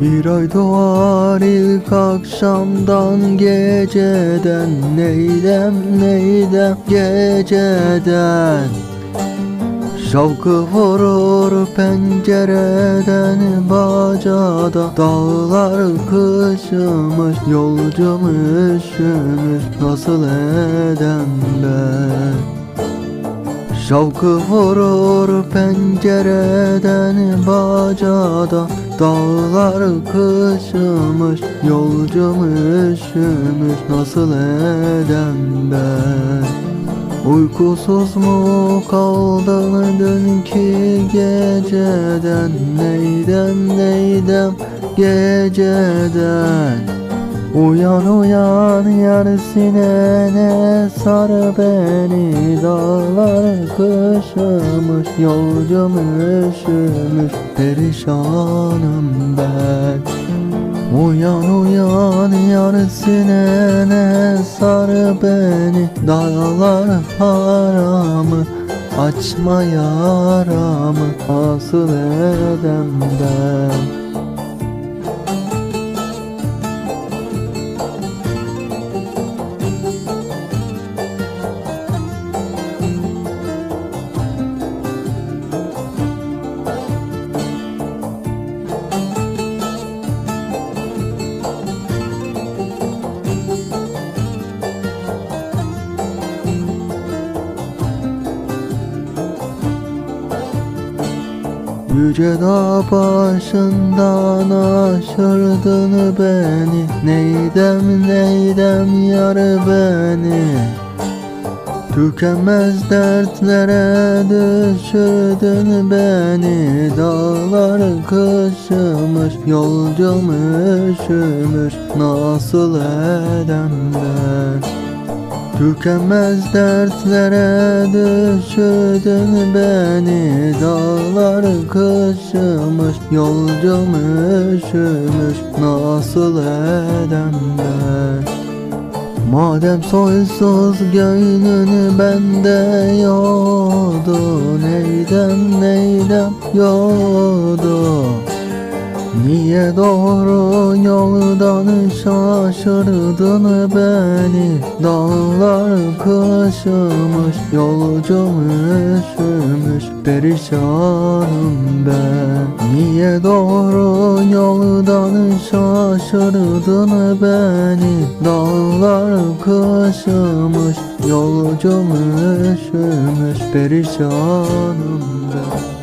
Bir ay doğar ilk akşamdan geceden. Neydem neydem geceden. Şavkı vurur pencereden bacada Dağlar kışımış yolcum üşümüş. Nasıl edem ben? Şavkı vurur pencereden bacada Dağlar kışımış Yolcum üşümüş Nasıl edem ben Uykusuz mu kaldın dünkü geceden? Neydem neydem geceden? Uyan uyan yar sinene sar beni Dağlar kışımış yolcum üşümüş Perişanım ben. Uyan uyan yar sinene sar beni Dağlar haramı açma yaramı Asıl edem ben Yüce dağ başından aşırdın beni. Neydem neydem yar beni? Tükenmez dertlere düşürdün beni. Dağlar kışımış yolcum üşümüş. Nasıl edem ben Tükenmez dertlere düşürdün beni Dağlar kışımış Yolcum üşümüş Nasıl edem ben Madem soysuz gönlün bende yoktu Neydem neydem yoktu Niye doğru yoldan şaşırdın beni? Dağlar kışımış yolcum üşümüş Perişanım ben. Niye doğru yoldan şaşırdın beni? Dağlar kışımış yolcum üşümüş Perişanım ben